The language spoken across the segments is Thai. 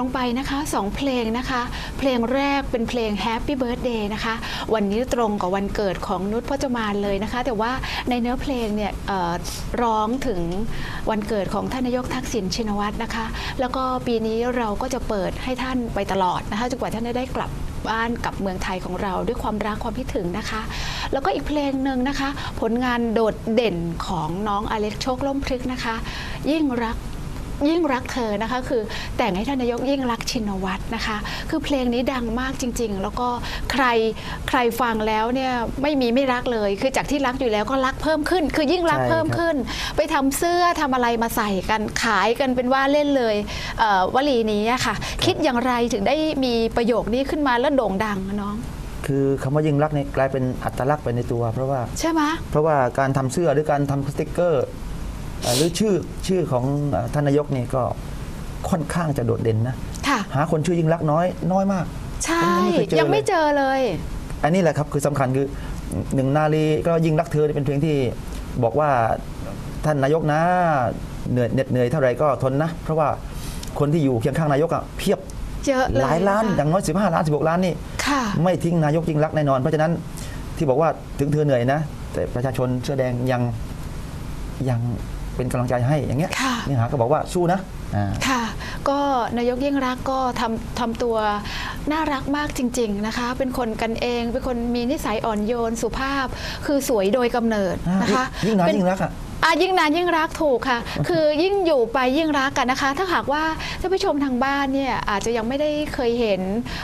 ลงไปนะคะสองเพลงนะคะ เพลงแรกเป็นเพลง Happy Birthday นะคะ วันนี้ตรงกับวันเกิดของนุชพจมานเลยนะคะ แต่ว่าในเนื้อเพลงเนี่ยร้องถึงวันเกิดของท่านนายกทักษิณชินวัตรนะคะ แล้วก็ปีนี้เราก็จะเปิดให้ท่านไปตลอดนะคะจนกว่าท่านจะได้กลับบ้านกลับเมืองไทยของเราด้วยความรักความคิดถึงนะคะ แล้วก็อีกเพลงหนึ่งนะคะ ผลงานโดดเด่นของน้องอเล็กโชคล่มพลึกนะคะ ยิ่งรัก ยิ่งรักเธอนะคะ คือแต่งให้ท่านนายกยิ่งรักชินวัตรนะคะ คือเพลงนี้ดังมากจริง ๆ แล้วก็ใครใครฟังแล้วเนี่ยไม่มีไม่รักเลย คือจากที่รักอยู่แล้วก็รักเพิ่มขึ้น คือยิ่งรักใช่เพิ่มขึ้น ไปทำเสื้อทำอะไรมาใส่กันขายกันเป็นว่าเล่นเลยเอ่อวลีนี้อะค่ะ คิดอย่างไรถึงได้มีประโยคนี้ขึ้นมาแล้วโด่งดังอะน้อง คือคำว่ายิ่งรักเนี่ยกลายเป็นอัตลักษณ์ไปในตัว เพราะว่า ใช่ไหม เพราะว่าการทำเสื้อหรือการทำสติกเกอร์เอ่อ หรือชื่อชื่อของเอ่อท่านนายกนี่ก็ค่อนข้างจะโดดเด่นนะค่ะหาคนชื่อยิ่งรักน้อย น้อยมาก ใช่ผมยังไม่เคยเจอยังไม่เลยเจอเลย อันนี้แหละครับคือสำคัญคือหนึ่งนาลีก็ยิ่งรักเธอนี่เป็นเพลงที่บอกว่าท่านนายกนะเหนื่อยเหน็ดเหนื่อยเท่าไหร่ก็ทนนะ เพราะว่าคนที่อยู่เคียงข้างนายกอะเพียบเยอะเลยหลายล้านนะคะอย่างน้อย 15 ล้าน 16 ล้านนี่ค่ะไม่ทิ้งนายกยิ่งรักแน่นอน เพราะฉะนั้นที่บอกว่าถึงเธอเหนื่อยนะ แต่ประชาชนเสื้อแดงยังยัง เป็นกำลังใจให้อย่างเงี้ยค่ะนี่หาก็บอกว่าสู้นะอ่าค่ะ ก็นายกยิ่งรักษณ์ก็ทำทำตัวน่ารักมากจริง ๆนะคะ เป็นคนกันเองเป็นคนมีนิสัยอ่อนโยนสุภาพ คือสวยโดยกำเนิดนะคะ ยิ่งนานเป็นยิ่งรักอะอะยิ่งนานยิ่งรักถูกค่ะ คือยิ่งอยู่ไปยิ่งรักกันนะคะ ถ้าหากว่าท่านผู้ชมทางบ้านเนี่ยอาจจะยังไม่ได้เคยเห็น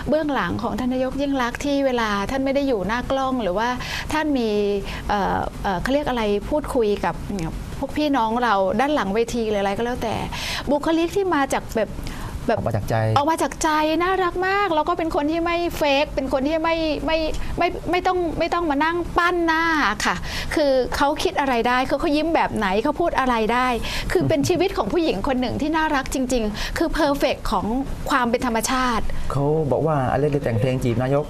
เบื้องหลังของท่านนายกยิ่งรักษณ์ที่เวลาท่านไม่ได้อยู่หน้ากล้อง หรือว่าท่านมีเอ่อเอ่อเขาเรียกอะไรพูดคุยกับพ วกพี่น้องเราด้านหลังเวทีหรืออะไรก็แล้วแต่ บุคลิกที่มาจากแบบแบบออกมาจากใจออกมาจากใจน่ารักมาก แล้วก็เป็นคนที่ไม่เฟกเป็นคนที่ไม่ไม่ไม่ไม่ต้องไม่ต้องมานั่งปั้นหน้าค่ะ คือเขาคิดอะไรได้คือเขายิ้มแบบไหนเขาพูดอะไรได้ คือเป็นชีวิตของผู้หญิงคนหนึ่งที่น่ารักจริง ๆ คือเพอร์เฟกของความเป็นธรรมชาติเขาบอกว่าอเล็กได้แต่งเพลงจีบนายก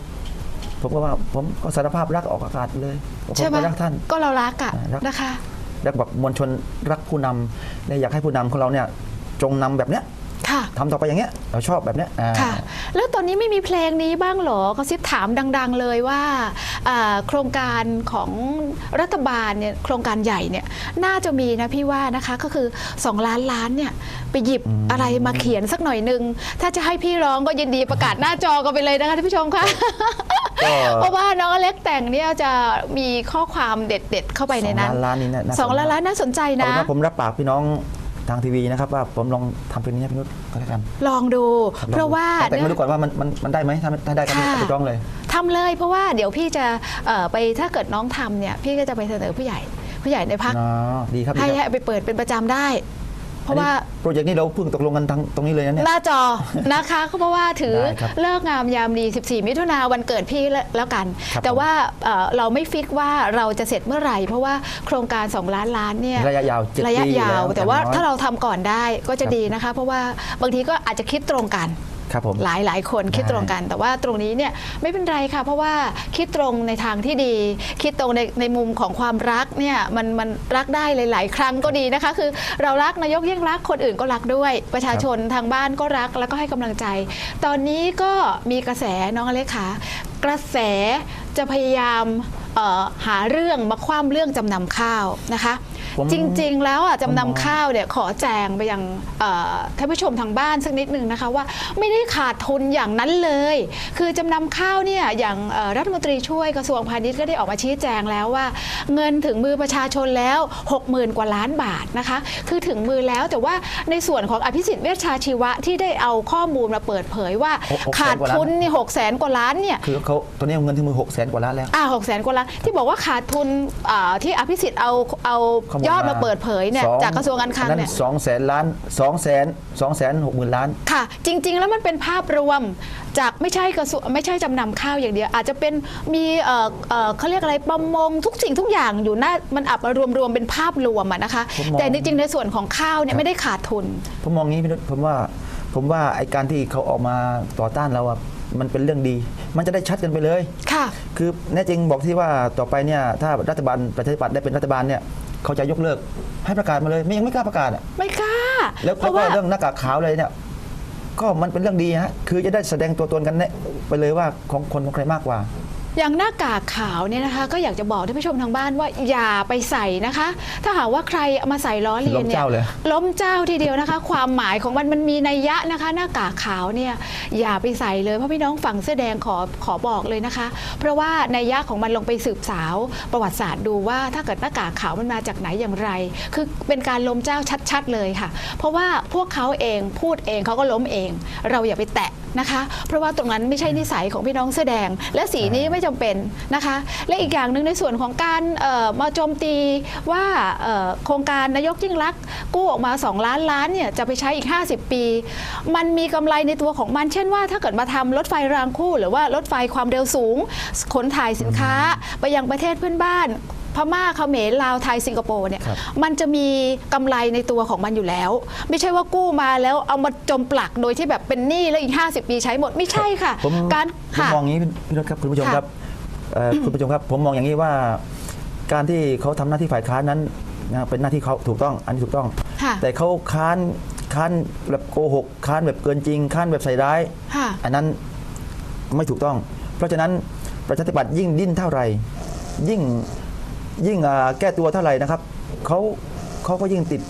ผมก็ว่าผมก็สารภาพรักออกอากาศเลยผมใช่ไหมก็รักท่านก็เรารักอะอ่ารักนะคะ รักแบบมวลชนรักผู้นำและอยากให้ผู้นำของเราเนี่ยจงนำแบบเนี้ยค่ะ ทำต่อไปอย่างเงี้ยเราชอบแบบเนี้ยอ่า ค่ะ แล้วตอนนี้ไม่มีเพลงนี้บ้างเหรอกระซิบถามดัง ๆ เลยว่าอ่าโครงการของรัฐบาลเนี่ยโครงการใหญ่เนี่ยน่าจะมีนะพี่ว่านะคะก็คือ 2 ล้านล้านเนี่ยไปหยิบอะไรมาเขียนสักหน่อยหนึง ถ้าจะให้พี่ร้องก็ยินดีประกาศหน้าจอกันไปเลยนะคะท่านผู้ชมค่ะ ก็เพราะว่าน้องอเล็กแต่งเนี่ยจะมีข้อความเด็ด ๆ เข้าไปในนั้นสองล้านล้านนี่นะสองล้านล้านน่าสนใจเอานะเป็นว่าผมรับปากพี่น้องทางทีวีนะครับว่าผมลองทำเพลงนี้ให้พี่นุชก็แล้วกันลองดูคบเพราะว่า แต่ไม่เนื้อรู้ก่อนว่ามันมันมันได้ไหมถ้าถ้าได้ก็ค่ะ ไปร้องเลย ทำเลยเพราะว่าเดี๋ยวพี่จะเอ่อไปถ้าเกิดน้องทำเนี่ยพี่ก็จะไปเสนอผู้ใหญ่ ผู้ใหญ่ในพักอ๋อ ดีครับดีให้ครับ ให้ไปเปิดเป็นประจำได้ เพราะว่าอันนี้โปรเจกต์นี้เราเพิ่งตกลงกันทางตรงนี้เลยนะเนี่ย หน้าจอนะคะเพราะว่าถือได้ครับเลิกงามยามดี 14 มิถุนาวันเกิดพี่แล้วแล้วกัน ครับแต่ว่าเอ่อเราไม่ฟิกว่าเราจะเสร็จเมื่อไหร่ เพราะว่าโครงการ 2 ล้านล้านเนี่ยระยะยาวเจ็ดระยะปียาวล้แต่ว่าอย่งน้อย ถ้าเราทำก่อนได้ก็จะครับดีนะคะ เพราะว่าบางทีก็อาจจะคิดตรงกัน ครับผมหลายหลายคนคิดได้ตรงกัน แต่ว่าตรงนี้เนี่ยไม่เป็นไรค่ะ เพราะว่าคิดตรงในทางที่ดี คิดตรงในในมุมของความรักเนี่ยมันมันรักได้หลาย ๆ ครั้งก็ดีนะคะ คือเรารักนายกยิ่งรักคนอื่นก็รักด้วย ประชาชนทางบ้านก็รักแล้วก็ให้กำลังใจ ตอนนี้ก็มีกระแสน้องอเล็กค่ะกระแสจะพยายามเอ่อหาเรื่องมาคว่ำเรื่องจำนำข้าวนะคะ ผมจริง ๆ แล้วอะจำผมมองนำข้าวเนี่ยขอแจงไปยังเอ่อท่านผู้ชมทางบ้านสักนิดหนึ่งนะคะว่าไม่ได้ขาดทุนอย่างนั้นเลย คือจำนำข้าวเนี่ยอย่างเอ่อรัฐมนตรีช่วยกระทรวงพาณิชย์ก็ได้ออกมาชี้แจงแล้วว่า เงินถึงมือประชาชนแล้ว 60,000 กว่าล้านบาทนะคะ คือถึงมือแล้วแต่ว่าในส่วนของอภิสิทธิ์เวชชาชีวะที่ได้เอาข้อมูลมาเปิดเผยว่าหกหกแสนขาดกว่าล้านทุนนี่หกแสนกว่าล้านเนี่ย คือเขาตอนนี้เงินที่มือ6 0 0 0 0 0กว่าล้านแล้ว อ่าหกแสนกว่าล้านที่บอกว่าขาดทุนอ่าที่อภิสิทธิ์เอาเอาข้มูลยอดมาเปิดเผยเนี่ยสองจากกระทรวงการคลังอัเนี่ย สองแสนล้านสองแสนสองแสนหกหมื่นล้าน ค่ะ จริง ๆ แล้วมันเป็นภาพรวมจากไม่ใช่กระทรวงไม่ใช่จำนำข้าวอย่างเดียว อาจจะเป็นมีเอ่อเอ่อเขาเรียกอะไรประมงทุกสิ่งทุกอย่างอยู่หน้ามันอับมารวมๆเป็นภาพรวมอะนะคะ ผมมอง แต่จริงๆในส่วนของข้าวเนี่ยไม่ได้ขาดทุน ผมมองงี้พี่นุชผมว่าผมว่าไอการที่เขาออกมาต่อต้านเราอะมันเป็นเรื่องดี มันจะได้ชัดกันไปเลย ค่ะ คือแน่จริงบอกที่ว่าต่อไปเนี่ยถ้ารัฐบาลประชาธิปัตย์ได้เป็นรัฐบาลเนี่ย เขาจะยกเลิกให้ประกาศมาเลยไม่ยังไม่กล้าประกาศอะไม่กล้าแล้วเพแล้วราะก็ว่า เรื่องหน้ากากขาวเลยเนี่ยก็มันเป็นเรื่องดีฮะคือจะได้แสดงตัวตนกันเนี่ยไปเลยว่าของคนของใครมากกว่า อย่างหน้ากากขาวเนี่ยนะคะ ก็อยากจะบอกท่านผู้ชมทางบ้านว่าอย่าไปใส่นะคะ ถ้าหากว่าใครเอามาใส่ล้อเลียนเนี่ยล้มเจ้าเลยล้มเจ้าทีเดียวนะคะ ความหมายของมันมันมีนัยยะนะคะ หน้ากากขาวเนี่ยอย่าไปใส่เลยเพราะพี่น้องฝั่งเสื้อแดงขอขอบอกเลยนะคะ เพราะว่านัยยะของมันลงไปสืบสาว ประวัติศาสตร์ดูว่าถ้าเกิดหน้ากากขาวมันมาจากไหนอย่างไร คือเป็นการล้มเจ้าชัด ๆ เลยค่ะ เพราะว่าพวกเขาเองพูดเองเขาก็ล้มเอง เราอย่าไปแตะนะคะ เพราะว่าตรงนั้นไม่ใช่นิสัยของพี่น้องเสื้อแดง และสีนี้ไม่จำเป็นนะคะ และอีกอย่างหนึ่งในส่วนของการมาโจมตีว่าโครงการนายกยิ่งรักษณ์กู้ออกมา 2 ล้านล้านเนี่ยจะไปใช้อีก 50 ปี มันมีกำไรในตัวของมัน เช่นว่าถ้าเกิดมาทำรถไฟรางคู่ หรือว่ารถไฟความเร็วสูง ขนถ่ายสินค้าไปยังประเทศเพื่อนบ้าน พม่าเขมรลาวไทยสิงคโปร์เนี่ยครับ มันจะมีกำไรในตัวของมันอยู่แล้ว ไม่ใช่ว่ากู้มาแล้วเอามาจมปลักโดยที่แบบเป็นหนี้แล้วอีก 50 ปีใช้หมดไม่ใช่ค่ะ ผมการผมค่ะ มองอย่างนี้พี่รถครับคุณผู้ชมค่ะครับเอ่อคุณผู้ชมครับผมมองอย่างนี้ว่า การที่เขาทำหน้าที่ฝ่ายค้านนั้นนะเป็นหน้าที่เขาถูกต้องอันนี้ถูกต้อง ค่ะแต่เขาค้านค้านแบบโกหกค้านแบบเกินจริงค้านแบบใส่ร้าย ค่ะ อันนั้นไม่ถูกต้อง เพราะฉะนั้นประชาธิปัตย์ยิ่งดิ้นเท่าไหร่ยิ่ง ยิ่งอ่าแก้ตัวเท่าไหร่นะครับเขาเขาก็ยิ่งติด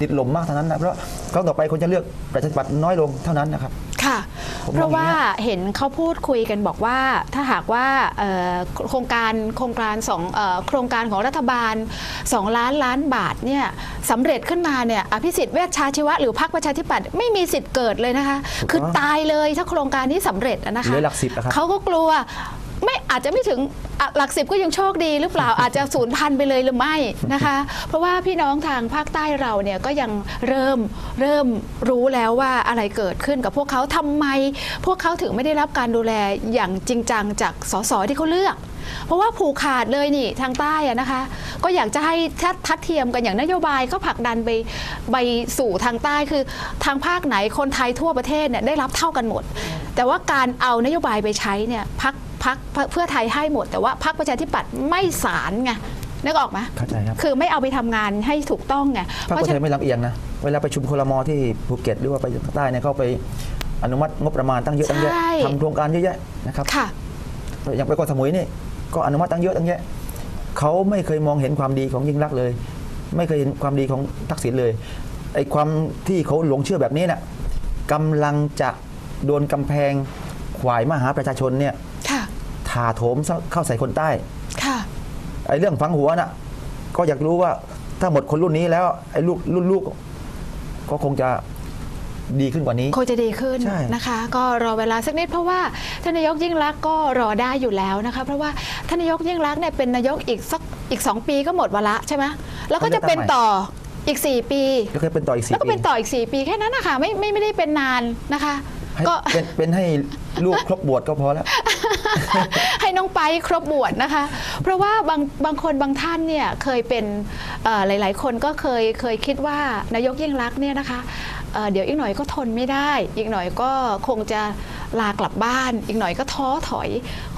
ติดหลมมากเท่านั้นนะเพราะครั้งต่อไปคนจะเลือกประชาธิปัตย์น้อยลงเท่านั้นนะครับค่ะผมมองเพราะว่าอย่างเงี้ยเห็นเขาพูดคุยกันบอกว่าถ้าหากว่าเอ่อโครงการโครงการสองเอ่อโครงการของรัฐบาล 2 ล้านล้านบาทเนี่ยสำเร็จขึ้นมาเนี่ยอภิสิทธิ์เวชชาชีวะหรือพรรคประชาธิปัตย์ไม่มีสิทธิ์เกิดเลยนะคะถูกต้องคือตายเลยถ้าโครงการนี้สำเร็จอะนะคะเหลือหลักสิบอะครับเขาก็กลัว ไม่อาจจะไม่ถึงอะหลักสิบก็ยังโชคดีหรือเปล่าอาจจะศูนย์พันไปเลยหรือไม่นะคะ เพราะว่าพี่น้องทางภาคใต้เราเนี่ยก็ยังเริ่มเริ่มรู้แล้วว่าอะไรเกิดขึ้นกับพวกเขาทำไม พวกเขาถึงไม่ได้รับการดูแลอย่างจริงจังจากสสที่เขาเลือก เพราะว่าผูกขาดเลยนี่ทางใต้อะนะคะ ก็อยากจะให้ทัดทัดเทียมกันอย่างนโยบายก็ผลักดันไปไปสู่ทางใต้คือทางภาคไหนคนไทยทั่วประเทศเนี่ยได้รับเท่ากันหมด แต่ว่าการเอานโยบายไปใช้เนี่ยพัก พักเพื่อไทยให้หมด แต่ว่าพักประชาธิปัตย์ไม่สารไงนึกออกไหมเข้าใจครับ คือไม่เอาไปทำงานให้ถูกต้องไงพรรคเพราะเพื่อฉะไทนั้ยนไม่ลำเอียงนะเวลาประชุมคลมที่ภูเก็ตหรือว่าไปภาคใต้เนี่ยเขาไปอนุมัติงบประมาณตั้งเยอะตั้งแยะใช่ทำโครงการเยอะแยะนะครับค่ะอย่างไปเกาะสมุยนี่ก็อนุมัติตั้งเยอะตั้งแยะเขาไม่เคยมองเห็นความดีของยิ่งรักษณ์เลย ไม่เคยเห็นความดีของทักษิณเลยไอ้ความที่เขาหลงเชื่อแบบนี้น่ะกำลังจะโดนกำแพงขวายมาหาประชาชนเนี่ยค่ะ ถาโถมเข้าใส่คนใต้ค่ะไอ้เรื่องฝังหัวน่ะ ก็อยากรู้ว่าถ้าหมดคนรุ่นนี้แล้ว ไอ้ลูกรุ่นลูกก็คงจะดีขึ้นกว่านี้คงจะดีขึ้นใช่นะคะ ก็รอเวลาสักนิดเพราะว่าท่านนายกยิ่งรักษณ์ก็รอได้อยู่แล้วนะคะเพราะว่าท่านนายกยิ่งรักษณ์เนี่ยเป็นนายกอีกสักอีกสองปีก็หมดวาระใช่ไหมแล้วก็จะเป็นต่ออีก 4 ปี แล้วก็เป็นต่ออีกสี่แล้วก็ปีเป็นต่ออีก 4 ปีแค่นั้นนะคะไม่ไม่ไม่ได้เป็นนานนะคะ ให้ก็ เป็นเป็นให้ลูกครบบวชก็พอแล้ว ให้น้องไปครบบวชนะคะ เพราะว่าบางบางคนบางท่านเนี่ยเคยเป็นเอ่อหลาย ๆ คนก็เคยเคยคิดว่านายกยิ่งรักษณ์เนี่ยนะคะ เเดี๋ยวอีกหน่อยก็ทนไม่ได้ อีกหน่อยก็คงจะลากลับบ้าน อีกหน่อยก็ท้อถอย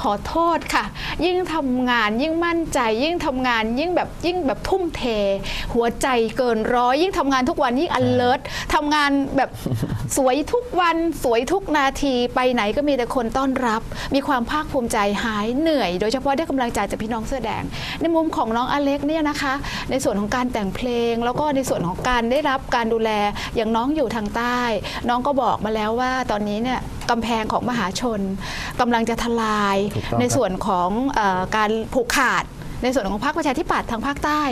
ขอโทษค่ะ ยิ่งทำงานยิ่งมั่นใจ ยิ่งทำงานยิ่งแบบยิ่งแบบทุ่มเท หัวใจเกินร้อยยิ่งทำงานทุกวันยิ่ง alert ทำงานแบบสวยทุกวันสวยทุกนาทีไปไหนก็มีแต่คนต้อนรับ มีความภาคภูมิใจหายเหนื่อย โดยเฉพาะได้กำลังใจจากพี่น้องเสื้อแดง ในมุมของน้องอเล็กเนี่ยนะคะ ในส่วนของการแต่งเพลง แล้วก็ในส่วนของการได้รับการดูแลอย่างน้องอยู่ทางใต้ น้องก็บอกมาแล้วว่าตอนนี้เนี่ยกำแพงของมหาชนกำลังจะทลายถูกต้องในครับส่วนของเออการผูกขาด ในส่วนของพรรคประชาธิปัตย์ทางภาคใต้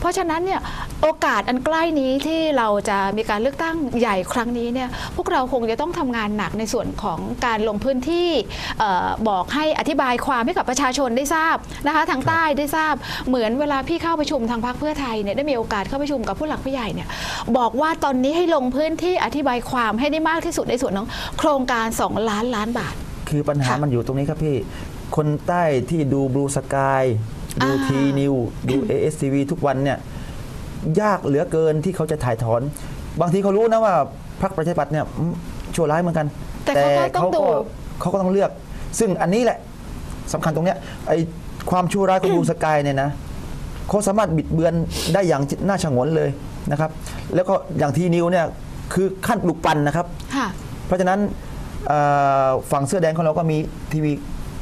เพราะฉะนั้นเนี่ยโอกาสอันใกล้นี้ที่เราจะมีการเลือกตั้งใหญ่ครั้งนี้เนี่ยพวกเราคงจะต้องทำงานหนักในส่วนของการลงพื้นที่บอกให้อธิบายความให้กับประชาชนได้ทราบนะคะทางใต้ได้ทราบ เหมือนเวลาพี่เข้าประชุมทางพรรคเพื่อไทยเนี่ยได้มีโอกาสเข้าประชุมกับผู้หลักผู้ใหญ่เนี่ยบอกว่าตอนนี้ให้ลงพื้นที่อธิบายความให้ได้มากที่สุดในส่วนของโครงการ 2 ล้านล้านบาท คือปัญหามันอยู่ตรงนี้ครับพี่ คนใต้ที่ดูบลูสกาย ดูอ่าทีนิวดู ASTV ทุกวันเนี่ยยากเหลือเกินที่เขาจะถ่ายถอน บางทีเขารู้นะว่าพรรคประชาธิปัตย์เนี่ยอืมชั่วร้ายเหมือนกัน แต่เขาก็ต้องดูเขาก็ต้องเลือก ซึ่งอันนี้แหละสำคัญตรงเนี้ยไอ้ความชั่วร้ายของบลูสกายเนี่ยนะเขาสามารถบิดเบือนได้อย่างน่าฉงนเลยนะครับ แล้วก็อย่างทีนิวเนี่ยคือขั้นปลุกปั่นนะครับค่ะเพราะฉะนั้นเอ่อฝั่งเสื้อแดงของเราก็มีทีวี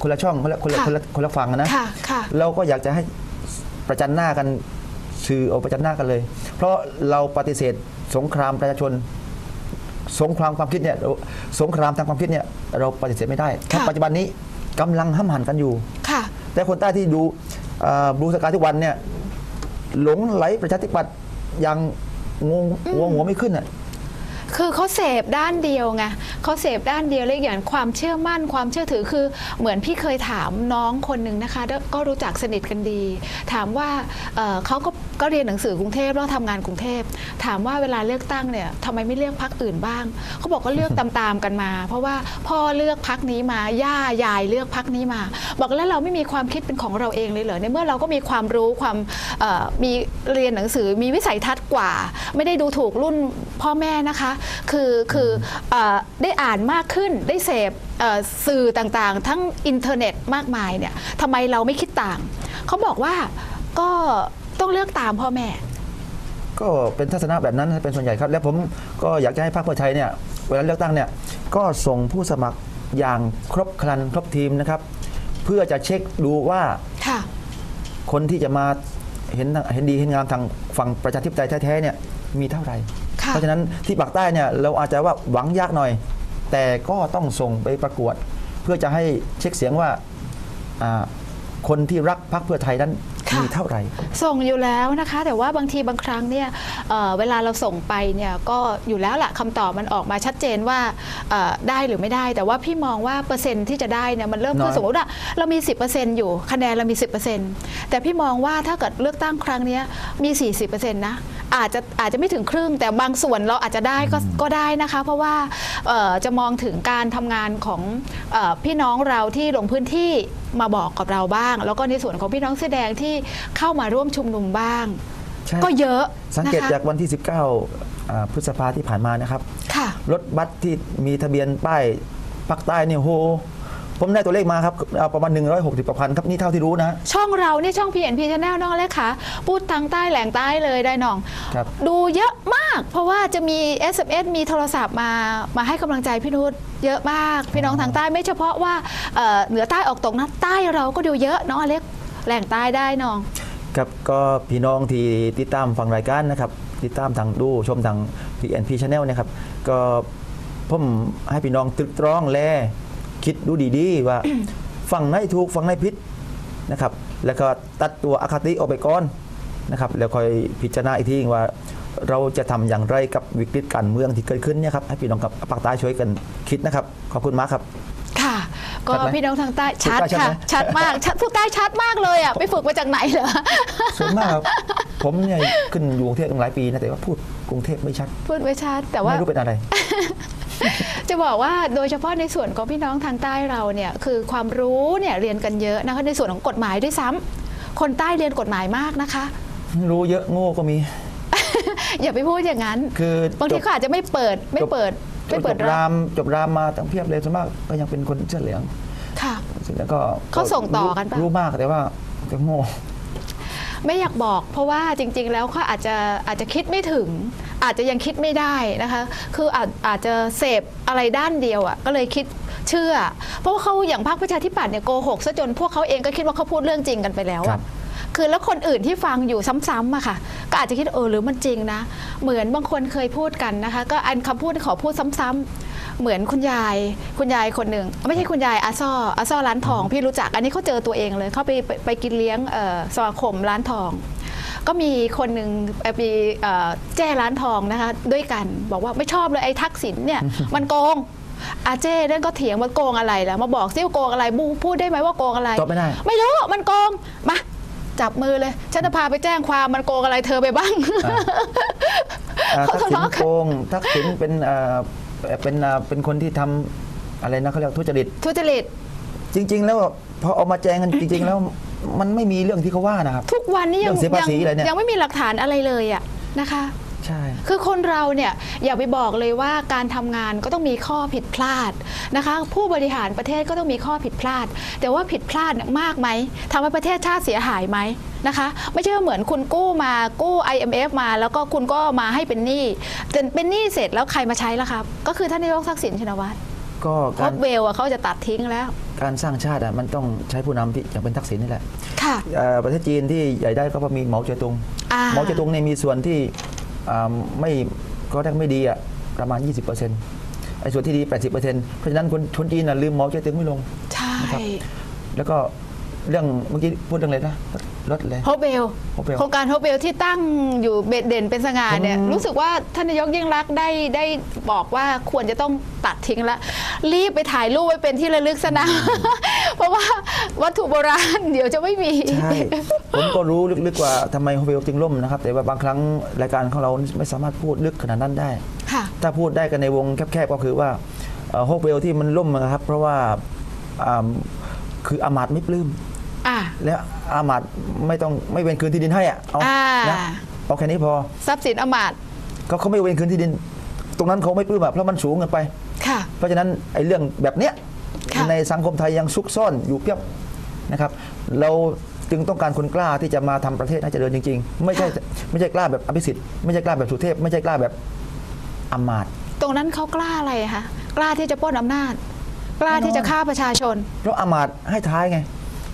คนละช่องคนละคนละค่ะคนละคนละฝั่งนะค่ะค่ะเราก็อยากจะให้ประจันหน้ากันสื่อเอาประจันหน้ากันเลย เพราะเราปฏิเสธสงครามประชาชน สงครามความคิดเนี่ยเราสงครามทางความคิดเนี่ยเราปฏิเสธไม่ได้เพราะค่ะ ปัจจุบันนี้กำลังห้ำหันกันอยู่ ค่ะ แต่คนใต้ที่ดูบลูสกาทุกวันเนี่ยหลงไหลประชาธิปัตย์ยังงงหัวหัวไม่ขึ้นอะ คือเขาเสพด้านเดียวไงเขาเสพด้านเดียวเลยอย่างความเชื่อมั่นความเชื่อถือคือเหมือนพี่เคยถามน้องคนหนึ่งนะคะ ก็รู้จักสนิทกันดี ถามว่าเเขาก็ก็เรียนหนังสือกรุงเทพแล้วทำงานกรุงเทพ ถามว่าเวลาเลือกตั้งเนี่ยทำไมไม่เลือกพักอื่นบ้างเขาบอกก็เลือกตามๆกันมา เพราะว่าพ่อเลือกพักนี้มาย่ายายเลือกพักนี้มา บอกแล้วเราไม่มีความคิดเป็นของเราเองเลยเหรอในเมื่อเราก็มีความรู้ความมีเรียนหนังสือมีวิสัยทัศน์กว่า ไม่ได้ดูถูกรุ่น พ่อแม่นะคะ คือคือเออได้อ่านมากขึ้นได้เสพเอ่อสื่อต่างๆ ทั้งอินเทอร์เน็ตมากมายเนี่ยทำไมเราไม่คิดต่าง เขาบอกว่าก็ต้องเลือกตามพ่อแม่ ก็เป็นทัศนะแบบนั้นเป็นส่วนใหญ่ครับ และผมก็อยากจะให้พรรคเพื่อไทยเนี่ยเวลาเลือกตั้งเนี่ยก็ส่งผู้สมัครอย่างครบครันครบทีมนะครับ เพื่อจะเช็คดูว่าค่ะคนที่จะมาเห็นเห็นดีเห็นงามทางฝั่งประชาธิปไตยแท้ๆเนี่ยมีเท่าไหร่ค่ะ เพราะฉะนั้นที่ปากใต้เนี่ยเราอาจจะว่าหวังยากหน่อย แต่ก็ต้องส่งไปประกวด เพื่อจะให้เช็คเสียงว่าคนที่รักพรรคเพื่อไทยนั้น มีเท่าไหร่ ส่งอยู่แล้วนะคะ แต่ว่าบางทีบางครั้งเนี่ยเอ่อเวลาเราส่งไปเนี่ยก็อยู่แล้วละคำตอบมันออกมาชัดเจนว่าเอ่อได้หรือไม่ได้ แต่ว่าพี่มองว่าเปอร์เซ็นต์ที่จะได้เนี่ยมันเริ่มน้ขึ้อนยสมมติว่าเรามี 10%อยู่คะแนนเรามี 10%แต่พี่มองว่าถ้าเกิดเลือกตั้งครั้งเนี้ยมี 40%นะอาจจะอาจจะไม่ถึงครึ่ง แต่บางส่วนเราอาจจะได้ก็ก็ได้นะคะ เพราะว่าเอ่อจะมองถึงการทำงานของเออพี่น้องเราที่ลงพื้นที่มาบอกกับเราบ้าง แล้วก็ในส่วนของพี่น้องเสื้อแดงที่เข้ามาร่วมชุมนุมบ้าง ใช่ ก็เยอะสังเกตนะคะจากวันที่ 19อ่าพฤษภาที่ผ่านมานะครับ ค่ะ รถบัสที่มีทะเบียนป้ายภาคใต้เนี่ยโห ผมได้ตัวเลขมาครับเอาประมาณ 160กว่าพันครับ นี่เท่าที่รู้นะ ช่องเรานี่ช่อง PNP Channel น้องเล็กค่ะ พูดทางใต้แหล่งใต้เลยได้น้อง ครับ ดูเยอะมากเพราะว่าจะมี SMS มีโทรศัพท์มามาให้กำลังใจพี่นุชเยอะมาก พี่น้องทางใต้ไม่เฉพาะว่าเอ่อเหนือใต้ออกตกนะใต้เราก็ดูเยอะน้องอเล็กแหล่งใต้ได้น้อง ครับก็พี่น้องที่ติดตามฟังรายการนะครับติดตามทางดูชมทาง PNP Channel นะครับก็ผมให้พี่น้องตรึกตรองแลคิดดูดีๆ ว่า ฝั่งไหนถูกฝั่งไหนผิดนะครับ แล้วก็ตัดตัวอคติออกไปก่อนนะครับ แล้วค่อยพิจารณาอีกทีว่า เราจะทำอย่างไรกับวิกฤตการเมืองที่เกิดขึ้นเนี่ยครับให้พี่น้องกับปากใต้ช่วยกันคิดนะครับ ขอบคุณมากครับ ค่ะ ก็ชัดไหมพี่น้องทางใต้พูดชัดใต้ชัดค่ะไหมชัดมากชัดพูดใต้ชัดมากเลยอะไปฝึกมาจากไหนเหรอส่วนมากครับผมเนี่ยขึ้นอยู่กรุงเทพตั้งหลายปีนะแต่ว่าพูดกรุงเทพไม่ชัด พูดไม่ชัดแต่ว่าไม่รู้เป็นอะไรจะบอกว่าโดยเฉพาะในส่วนของพี่น้องทางใต้เราเนี่ยคือความรู้เนี่ยเรียนกันเยอะนะคะในส่วนของกฎหมายด้วยซ้ำคนใต้เรียนกฎหมายมากนะคะ รู้เยอะโง่ก็มี อย่าไปพูดอย่างนั้น คือบางทีเขาอาจจะไม่เปิดไม่เปิดจไม่บเปิจดบรัราบมจบรามมาตั้งเพียบเลยส่วนมากก็ยังเป็นคนเสื้อเหลืองค่ะแล้วก็เขาส่งต่อกันปะรู้มากแต่ว่าก็โง่ไม่อยากบอกเพราะว่าจริง ๆ แล้วเขาอาจจะอาจจะคิดไม่ถึง อาจจะยังคิดไม่ได้นะคะ คืออาจอาจจะเสพอะไรด้านเดียวอะก็เลยคิดเชื่อ เพราะว่าเขาอย่างพรรคประชาธิปัตย์เนี่ยโกหกซะจนพวกเขาเองก็คิดว่าเขาพูดเรื่องจริงกันไปแล้วครัอะบ คือแล้วคนอื่นที่ฟังอยู่ซ้ำๆอะค่ะ ก็อาจจะคิดเออหรือมันจริงนะ เหมือนบางคนเคยพูดกันนะคะ ก็อันคำพูดที่ขอพูดซ้ำๆเหมือนคุณยายคุณยายคนหนึ่งไม่ใช่คุณยายอาซ่ออาซ่อร้านทอง พี่รู้จักอันนี้เขาเจอตัวเองเลยเขาไปไปไปกินเลี้ยงเอ่อสมาคมร้านทอง ก็มีคนหนึ่งไปเอ่อแจ้ร้านทองนะคะด้วยกันบอกว่าไม่ชอบเลยไอ้ทักษิณเนี่ยมันโกงอาเจ้นั่นก็เถียงว่าโกงอะไรล่ะมาบอกซิว่าโกงอะไรบูพูดได้ไหมว่าโกงอะไรตอบไม่ได้ไม่รู้มันโกงมา จับมือเลย ฉันจะพาไปแจ้งความมันโกงอะไรเธอไปบ้างอ่าเขาทักทะษิณเลาะกันโกงทักษิณเป็นอ่าเป็นอ่าเป็นคนที่ทำอะไรนะเขาเรียกทุจริตทุจริตจริง ๆ แล้วพอเอามาแจงกันจริง ๆ แล้วมันไม่มีเรื่องที่เขาว่านะครับ ทุกวันนี้ยังเรื่องเสียภาษียัอะไรเนี่ยยังไม่มีหลักฐานอะไรเลยอะนะคะ ใใช่ คือคนเราเนี่ยอย่าไปบอกเลยว่าการทำงานก็ต้องมีข้อผิดพลาดนะคะ ผู้บริหารประเทศก็ต้องมีข้อผิดพลาด แต่ว่าผิดพลาดเนี่ยมากไหมทำให้ประเทศชาติเสียหายไหมนะคะ ไม่ใช่ว่าเหมือนคุณกู้มากู้ IMF มา แล้วก็คุณก็มาให้เป็นหนี้แต่เป็นหนี้เสร็จแล้วใครมาใช้ล่ะครับ ก็คือท่านนายกทักษิณชินวัตรก็ฮกาอรปเวลอะเขาจะตัดทิ้งแล้วการสร้างชาติอะมันต้องใช้ผู้นำที่อย่างเป็นทักษิณนี่แหละค่ะ เอ่อประเทศจีนที่ใหญ่ได้ก็เพราะมีเหมาเจ๋อตุง อ่า เหมาเจ๋อตุงเนี่ยมีส่วนที่อ่า ไม่ก็ได้ไม่ดีอะประมาณ 20%ไอ้ส่วนที่ดี 80%เพราะฉะนั้นคนคนจีนน่ะลืมเหมาเจ๋อตุงไม่ลงใช่นะครับแล้วก็ เรื่องเมื่อกี้พูดเรื่องอะไรนะรถเลยฮอปเวล Hopewell โครงการฮอปเวลที่ตั้งอยู่เบ็ดเด่นเป็นสง่าเนี่ยผมรู้สึกว่าท่านนายกยิ่งรักษณ์ได้ได้บอกว่าควรจะต้องตัดทิ้งแล้วรีบไปถ่ายรูปไว้เป็นที่ระลึกซะนะ เพราะว่าวัตถุโบราณเดี๋ยวจะไม่มี ใช่ ผมก็รู้ลึกๆว่าทำไมโฮเวลจึงล่มนะครับ แต่ว่าบางครั้งรายการของเราไม่สามารถพูดลึกขนาดนั้นได้ ค่ะ ถ้าพูดได้กันในวงแคบๆก็คือว่าโฮเวลที่มันล่มนะครับ เพราะว่าอ่าคืออามาตย์ไม่ปลื้ม อ่าแล้วอามาตย์ไม่ต้องไม่เว้นคืนที่ดินให้อะเอาอ่า นะเอาแค่นี้พอทรัพย์สินอมาตย์เขาเขาไม่เว้นคืนที่ดิน ตรงนั้นเขาไม่ปลื้มอะเพราะมันสูงเกินไป ค่ะ เพราะฉะนั้นไอ้เรื่องแบบเนี้ยค่ะ ในสังคมไทยยังซุกซ่อนอยู่เพียบนะครับ เราจึงต้องการคนกล้าที่จะมาทำประเทศให้เจริญจริง ๆ ไม่ใช่ไม่ใช่กล้าแบบอภิสิทธิ์ไม่ใช่กล้าแบบสุเทพ ไม่ใช่กล้าแบบอำมาตย์ ตรงนั้นเขากล้าอะไรคะกล้าที่จะปล้นอำนาจ กล้าที่จะฆ่าประชาชน เพราะอำมาตย์ให้ท้ายไง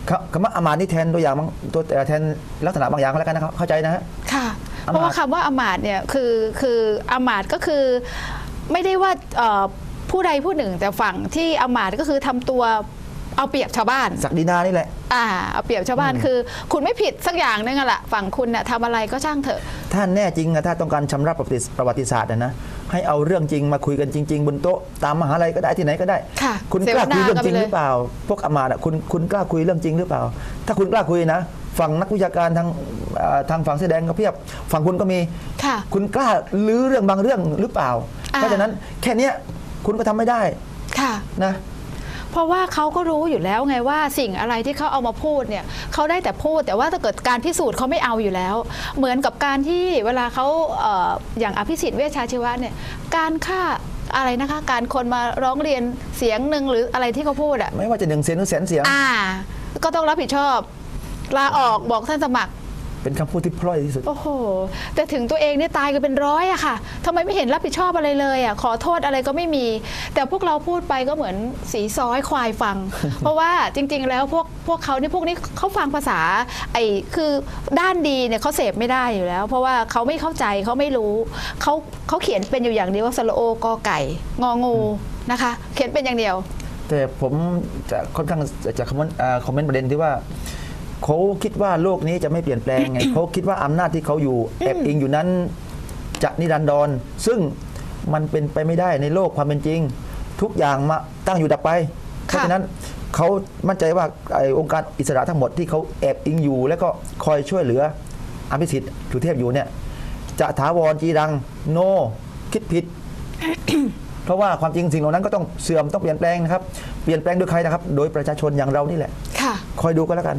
คำคำว่าอำมาตย์นี่แทนตัวอย่างบางตัวเอ่อแทนลักษณะบางอย่างก็แล้วกันนะครับเข้าใจนะฮะ ค่ะอำมาตย์เพราะว่าคำว่าอำมาตย์เนี่ยคือคืออำมาตย์ก็คือไม่ได้ว่าเอ่อผู้ใดผู้หนึ่งแต่ฝั่งที่อำมาตย์ก็คือทำตัว เอาเปรียบชาวบ้าน ศักดินานี่แหละ อ่าเอาเปรียบชาวบ้านคือ คุณไม่ผิดสักอย่างนึงอะละฝั่งคุณน่ะทำอะไรก็ช่างเถอะถ้าแน่จริงอะถ้าต้องการชำระประวัติประวัติศาสตร์อะนะให้เอาเรื่องจริงมาคุยกันจริง ๆ บนโต๊ะตามมหาลัยก็ได้ที่ไหนก็ได้ ค่ะคุณกล้าคุยเรื่องจริงเสวนากันไปเลย หรือเปล่า พวกอำมาตย์อะคุณคุณกล้าคุยเรื่องจริงหรือเปล่า ถ้าคุณกล้าคุยนะฝั่งนักวิชาการทางเอ่อทางฝั่งเสื้อแดงก็เพียบฝั่งคุณก็มี ค่ะ คุณกล้าลื้อเรื่องบางเรื่องหรือเปล่า อ่า เพราะฉะนั้นแค่เนี้ยคุณก็ทำไม่ได้ค่ะ นะ เพราะว่าเขาก็รู้อยู่แล้วไงว่าสิ่งอะไรที่เขาเอามาพูดเนี่ยเขาได้แต่พูด แต่ว่าถ้าเกิดการพิสูจน์เขาไม่เอาอยู่แล้ว เหมือนกับการที่เวลาเขาเอ่ออย่างอภิสิทธิ์เวชชาชีวะเนี่ยการฆ่าอะไรนะคะการคนมาร้องเรียนเสียงหนึ่งหรืออะไรที่เขาพูดอะไม่ว่าจะหนึ่งเสียงหรือแสนเสียง อ่า ก็ต้องรับผิดชอบลาออกบอกท่านสมัคร เป็นคำพูดที่พร่อยที่สุด โอ้โห แต่ถึงตัวเองเนี่ยตายกันเป็นร้อยอะค่ะทำไมไม่เห็นรับผิดชอบอะไรเลยอะขอโทษอะไรก็ไม่มี แต่พวกเราพูดไปก็เหมือนสีซ้อยควายฟัง เพราะว่าจริง ๆ แล้วพวกพวกเขาเนี่ยพวกนี้เขาฟังภาษาไอ้คือด้านดีเนี่ยเขาเสพไม่ได้อยู่แล้ว เพราะว่าเขาไม่เข้าใจเขาไม่รู้เขาเขาเขียนเป็นอยู่อย่างเดียวว่าสระโอกอไก่ งองูนะคะ เขียนเป็นอย่างเดียว แต่ผมจะค่อนข้างจะคอมเมนต์เอ่อคอมเมนต์ประเด็นที่ว่า เขาคิดว่าโลกนี้จะไม่เปลี่ยนแปลงไง เขาคิดว่าอำนาจที่เขาอยู่แอบอิงอยู่นั้นจะนิรันดรซึ่งมันเป็นไปไม่ได้ในโลกความเป็นจริง ทุกอย่างมาตั้งอยู่ดับไป เพราะฉะนั้นเขามั่นใจว่าไอ้องค์การอิสระทั้งหมดที่เขาแอบอิงอยู่ แล้วก็คอยช่วยเหลืออภิสิทธิ์สุเทพอยู่เนี่ยจะถาวรจีรังโน คิดผิด เพราะว่าความจริงสิ่งเหล่านั้นก็ต้องเสื่อมต้องเปลี่ยนแปลงนะครับ เปลี่ยนแปลงโดยใครนะครับ โดยประชาชนอย่างเรานี่แหละค่ะคอยดูก็แล้วกัน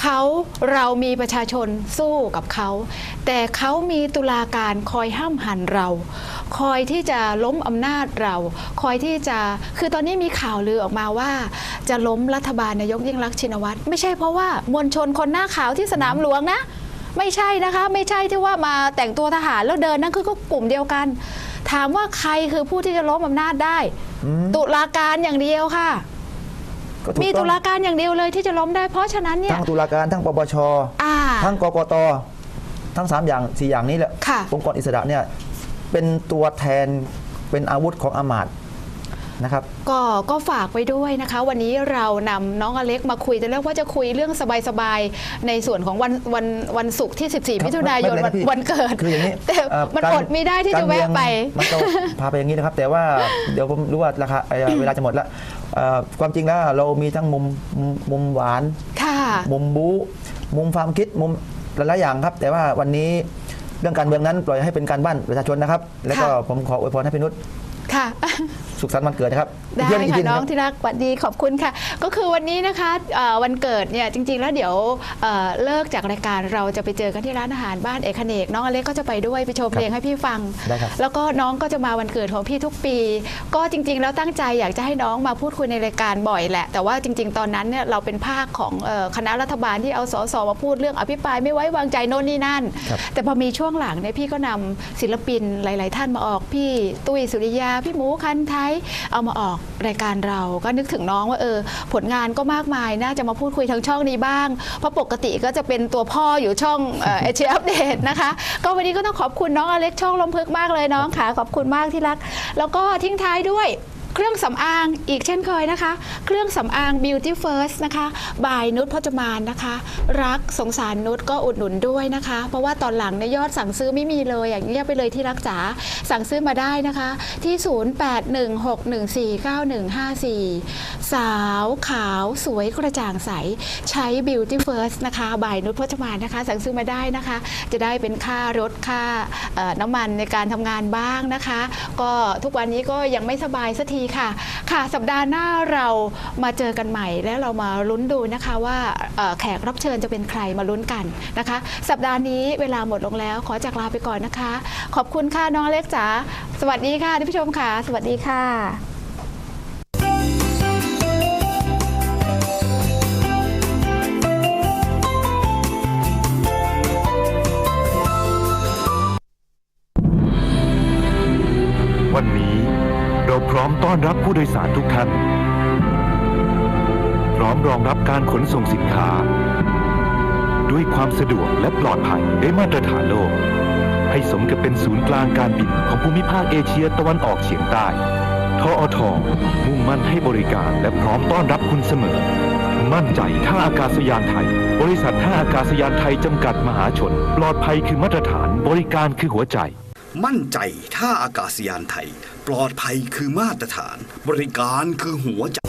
เขาเรามีประชาชนสู้กับเขา แต่เขามีตุลาการคอยห้ามหันเรา คอยที่จะล้มอำนาจเรา คอยที่จะคือตอนนี้มีข่าวลือออกมาว่า จะล้มรัฐบาลนายกยิ่งรักษณ์ชินวัตรไม่ใช่เพราะว่ามวลชนคนหน้าขาวที่สนามหลวงนะ ไม่ใช่นะคะ ไม่ใช่ที่ว่ามาแต่งตัวทหารแล้วเดินนั่นคือก็กลุ่มเดียวกัน ถามว่าใครคือผู้ที่จะล้มอำนาจได้ ตุลาการอย่างเดียวค่ะ ก็ถูกมีต้ตุองลาการอย่างเดียวเลยที่จะล้มได้ เพราะฉะนั้นเนี่ย ทั้งตุลาการทั้งปปช อ่า ทั้งกกต ทั้งสามอย่างสี่อย่างนี้แหละค่ะ องค์กรอิสระเนี่ยเป็นตัวแทนเป็นอาวุธของอามาตย์นะครับ ก็ก็ฝากไปด้วยนะคะ วันนี้เรานำน้องอเล็กมาคุยแต่เรื่องว่าจะคุยเรื่องสบายๆ ในส่วนของวันวันวันศุกร์ที่ 14 มิถุนายนไม่เป็วันไรพี่วันเกิด คืออย่างนี้แต่เอ่อมันการอดไม่ได้ที่จะการเมืแวะองไปมันก็พาไปอย่างนี้นะครับ แต่ว่าเดี๋ยวผมรู้ว่าราคาเอ่อเวลาจะหมดแล้ว เอ่อความจริงแล้วเรามีทั้งมุมมุมมุมหวาน ค่ะ มุมบู๊มุมความคิดมุมหลายๆอย่างครับ แต่ว่าวันนี้เรื่องการเมืองนั้นปล่อยให้เป็นการบ้านประชาชนนะครับ แล้วก็ค่ะผมขออวยพรให้พี่นุชค่ะ สุขสันต์วันเกิดนะครับ ได้เยี่ยมจริค่ะงๆน้องครับ ที่รักสวัสดีขอบคุณค่ะ ก็คือวันนี้นะคะเอ่อวันเกิดเนี่ยจริง ๆ แล้วเดี๋ยวเอ่อเลิกจากรายการเราจะไปเจอกันที่ร้านอาหารบ้านเอกเนกน้องอเล็กก็จะไปด้วยไปโชว์เพลงให้พี่ฟัง ได้ครับ แล้วก็น้องก็จะมาวันเกิดของพี่ทุกปี ก็จริง ๆ แล้วตั้งใจอยากจะให้น้องมาพูดคุยในรายการบ่อยแหละ แต่ว่าจริง ๆ ตอนนั้นเนี่ยเราเป็นภาคของเอ่อคณะรัฐบาลที่เอาสสมาพูดเรื่องอภิปรายไม่ไว้วางใจโน่นนี่นั่น ครับแต่พอมีช่วงหลังเนี่ยพี่ก็นำศิลปินหลาย ๆ ท่านมาออกพี่ตุ้ยสุริยา พี่หมูคันไทยเอามาออกรายการเราก็นึกถึงน้องว่าเออผลงานก็มากมาย น่าจะมาพูดคุยทางช่องนี้บ้าง เพราะปกติก็จะเป็นตัวพ่ออยู่ช่องเอเชียอัปเดตนะคะ ก็วันนี้ก็ต้องขอบคุณน้องอเล็กช่องลมพึกมากเลยน้องค่ะ ขอบคุณมากที่รัก แล้วก็ทิ้งท้ายด้วย เครื่องสำอางอีกเช่นเคยนะคะ เครื่องสำอาง Beauty First นะคะ บายนุชพจมานนะคะ รักสงสารนุชก็อุดหนุนด้วยนะคะ เพราะว่าตอนหลังเนี่ยยอดสั่งซื้อไม่มีเลยอย่างเรียกไปเลยที่รักจ๋าสั่งซื้อมาได้นะคะ ที่ 0816149154 สาวขาวสวยกระจ่างใส ใช้ Beauty First นะคะ บายนุชพจมานนะคะ สั่งซื้อมาได้นะคะ จะได้เป็นค่ารถค่าน้ำมันในการทำงานบ้างนะคะ ก็ทุกวันนี้ก็ยังไม่สบายสักทีค่ะ ค่ะ สัปดาห์หน้าเรามาเจอกันใหม่ และเรามาลุ้นดูนะคะว่าแขกรับเชิญจะเป็นใครมาลุ้นกันนะคะ สัปดาห์นี้เวลาหมดลงแล้ว ขอจากลาไปก่อนนะคะ ขอบคุณค่ะน้องเล็กจ๋าสวัสดีค่ะท่านผู้ชมค่ะ สวัสดีค่ะ ต้อนรับผู้โดยสารทุกท่าน พร้อมรองรับการขนส่งสินค้า ด้วยความสะดวกและปลอดภัยได้มาตรฐานโลก ให้สมกับเป็นศูนย์กลางการบินของภูมิภาคเอเชียตะวันออกเฉียงใต้ทออทมุ่งมั่นให้บริการและพร้อมต้อนรับคุณเสมอ มั่นใจท่าอากาศยานไทย บริษัทท่าอากาศยานไทยจำกัดมหาชน ปลอดภัยคือมาตรฐาน บริการคือหัวใจ มั่นใจท่าอากาศยานไทย ปลอดภัยคือมาตรฐาน บริการคือหัวใจ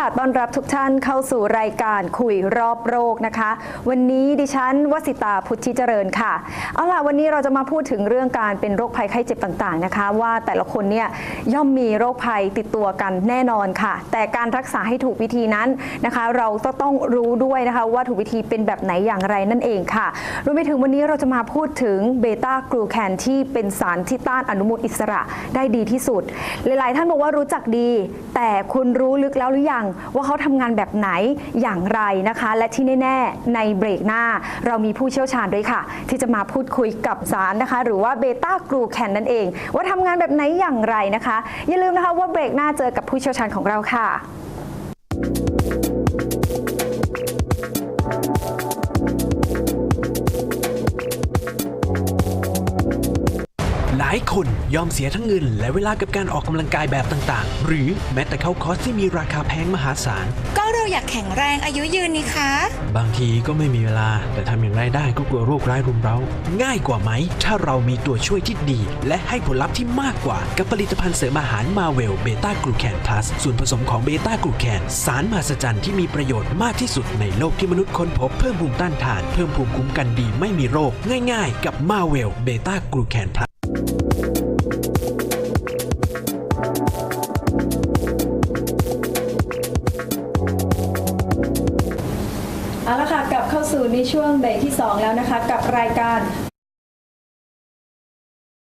ค่ะ ต้อนรับทุกท่านเข้าสู่รายการคุยรอบโรคนะคะ วันนี้ดิฉันวสิตาพุทธิเจริญค่ะ เอาล่ะ วันนี้เราจะมาพูดถึงเรื่องการเป็นโรคภัยไข้เจ็บต่างๆนะคะ ว่าแต่ละคนเนี่ยย่อมมีโรคภัยติดตัวกันแน่นอนค่ะ แต่การรักษาให้ถูกวิธีนั้นนะคะ เราก็ต้องรู้ด้วยนะคะว่าถูกวิธีเป็นแบบไหนอย่างไรนั่นเองค่ะ รวมไปถึงวันนี้เราจะมาพูดถึงเบต้ากลูแคนที่เป็นสารที่ต้านอนุมูลอิสระได้ดีที่สุด หลายๆ ท่านบอกว่ารู้จักดี แต่คุณรู้ลึกแล้วหรือยังว่าเขาทำงานแบบไหนอย่างไรนะคะ และที่แน่ๆ ในเบรกหน้า เรามีผู้เชี่ยวชาญด้วยค่ะ ที่จะมาพูดคุยกับสารนะคะ หรือว่าเบต้ากลูแคนนั่นเอง ว่าทำงานแบบไหนอย่างไรนะคะ อย่าลืมนะคะว่าเบรกหน้าเจอกับผู้เชี่ยวชาญของเราค่ะ หลายคนยอมเสียทั้งเงิน และเวลากับการออกกำลังกายแบบต่างๆ หรือแม้แต่เข้าคอร์สที่มีราคาแพงมหาศาล ก็เราอยากแข็งแรงอายุยืนนี่คะ บางทีก็ไม่มีเวลา แต่ทำอย่างไรได้ก็กลัวโรคร้ายรุมเร้า ง่ายกว่าไหม ถ้าเรามีตัวช่วยที่ดี และให้ผลลัพธ์ที่มากกว่า กับผลิตภัณฑ์เสริมอาหารมาเวลเบต้ากลูแคนพลัสส่วนผสมของเบต้ากลูแคนสารมหัศจรรย์ที่มีประโยชน์มากที่สุดในโลกที่มนุษย์ค้นพบเพิ่มภูมิต้านทานเพิ่มภูมิคุ้มกันดีไม่มีโรค ง่าย ๆ กับมาเวลเบต้ากลูแคนพลัส เอาละค่ะกลับเข้าสู่ในช่วงเบรกที่ 2 แล้วนะคะ กับรายการ